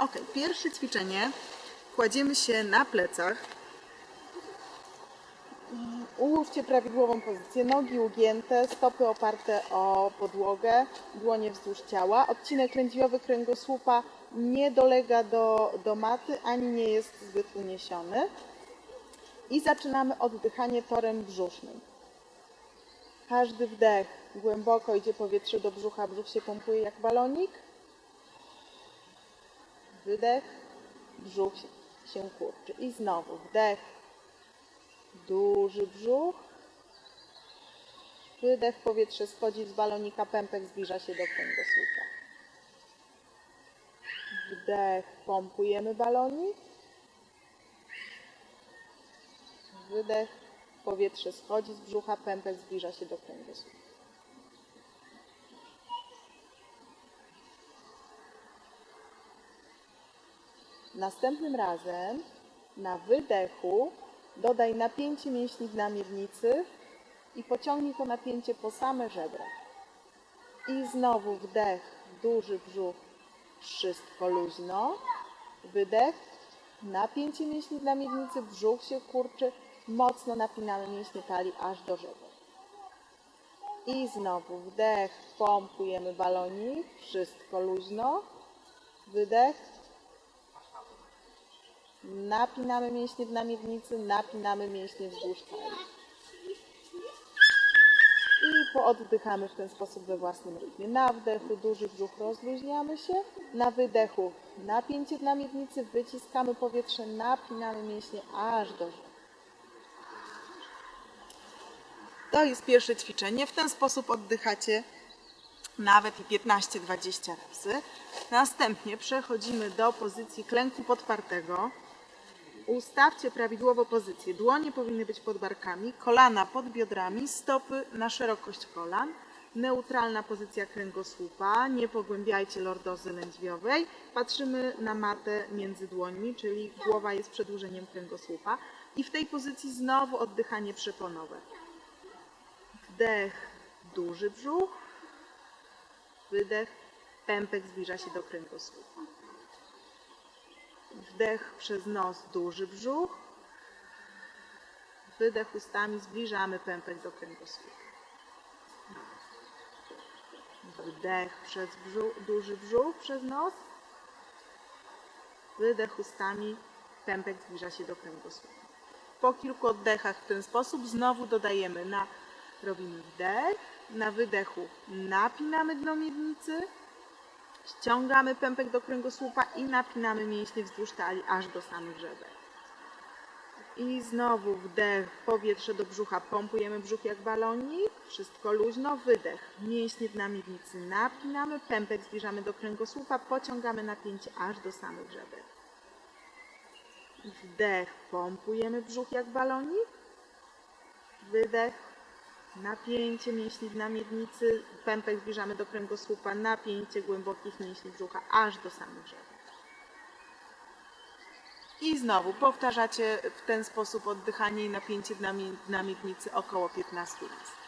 Ok, pierwsze ćwiczenie. Kładziemy się na plecach. Ułóżcie prawidłową pozycję. Nogi ugięte, stopy oparte o podłogę, dłonie wzdłuż ciała. Odcinek lędźwiowy kręgosłupa nie dolega do, do maty, ani nie jest zbyt uniesiony. I zaczynamy oddychanie torem brzusznym. Każdy wdech głęboko idzie powietrze do brzucha, brzuch się pompuje jak balonik. Wydech, brzuch się kurczy. I znowu wdech, duży brzuch. Wydech, powietrze schodzi z balonika, pępek zbliża się do kręgosłupa. Wdech, pompujemy balonik. Wydech, powietrze schodzi z brzucha, pępek zbliża się do kręgosłupa. Następnym razem na wydechu dodaj napięcie mięśni w namiednicy i pociągnij to napięcie po same żebra. I znowu wdech, duży brzuch, wszystko luźno. Wydech, napięcie mięśni w namiednicy, brzuch się kurczy, mocno napinamy mięśnie talii aż do żeber. I znowu wdech, pompujemy balonik, wszystko luźno. Wydech, Napinamy mięśnie w namiednicy, napinamy mięśnie wzdłuż talii. I pooddychamy w ten sposób we własnym rytmie. Na wdechu duży brzuch rozluźniamy się, na wydechu napięcie w namiednicy, wyciskamy powietrze, napinamy mięśnie aż do żeber. To jest pierwsze ćwiczenie. W ten sposób oddychacie nawet i 15-20 razy. Następnie przechodzimy do pozycji klęku podpartego. Ustawcie prawidłowo pozycję. Dłonie powinny być pod barkami, kolana pod biodrami, stopy na szerokość kolan. Neutralna pozycja kręgosłupa. Nie pogłębiajcie lordozy lędźwiowej. Patrzymy na matę między dłońmi, czyli głowa jest przedłużeniem kręgosłupa. I w tej pozycji znowu oddychanie przeponowe. Wdech, duży brzuch. Wydech, pępek zbliża się do kręgosłupa. Wdech przez nos, duży brzuch. Wydech ustami, zbliżamy pępek do kręgosłupa. Wdech przez brzuch, duży brzuch przez nos. Wydech ustami, pępek zbliża się do kręgosłupa. Po kilku oddechach w ten sposób znowu dodajemy na, robimy wdech, na wydechu napinamy dno miednicy, ściągamy pępek do kręgosłupa i napinamy mięśnie wzdłuż talii aż do samych żeber. I znowu wdech, powietrze do brzucha, pompujemy brzuch jak balonik, wszystko luźno, wydech, mięśnie w namiednicy napinamy, pępek. Zbliżamy do kręgosłupa, pociągamy napięcie aż do samych żeber. Wdech, pompujemy brzuch jak balonik, wydech, napięcie mięśni w namiednicy, pępek zbliżamy do kręgosłupa, napięcie głębokich mięśni brzucha aż do samych żeber. I znowu powtarzacie w ten sposób oddychanie i napięcie w namiednicy około 15 razy.